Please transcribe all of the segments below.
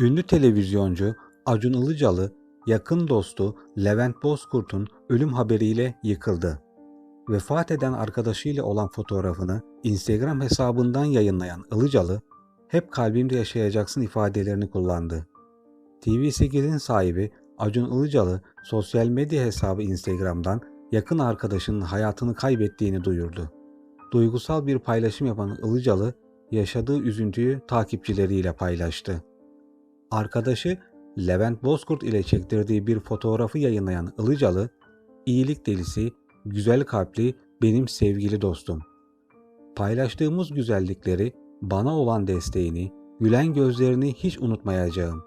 Ünlü televizyoncu Acun Ilıcalı, yakın dostu Levent Bozkurt'un ölüm haberiyle yıkıldı. Vefat eden arkadaşıyla olan fotoğrafını Instagram hesabından yayınlayan Ilıcalı, hep kalbimde yaşayacaksın ifadelerini kullandı. TV8'in sahibi Acun Ilıcalı sosyal medya hesabı Instagram'dan yakın arkadaşının hayatını kaybettiğini duyurdu. Duygusal bir paylaşım yapan Ilıcalı yaşadığı üzüntüyü takipçileriyle paylaştı. Arkadaşı Levent Bozkurt ile çektirdiği bir fotoğrafı yayınlayan Ilıcalı, iyilik delisi, güzel kalpli benim sevgili dostum. Paylaştığımız güzellikleri, bana olan desteğini, gülen gözlerini hiç unutmayacağım.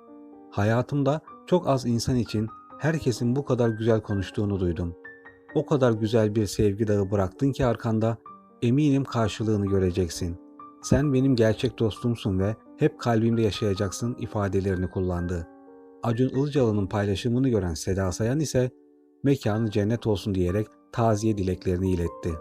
Hayatımda çok az insan için herkesin bu kadar güzel konuştuğunu duydum. O kadar güzel bir sevgi dağı bıraktın ki arkanda, eminim karşılığını göreceksin. Sen benim gerçek dostumsun ve hep kalbimde yaşayacaksın ifadelerini kullandı. Acun Ilıcalı'nın paylaşımını gören Seda Sayan ise mekanı cennet olsun diyerek taziye dileklerini iletti.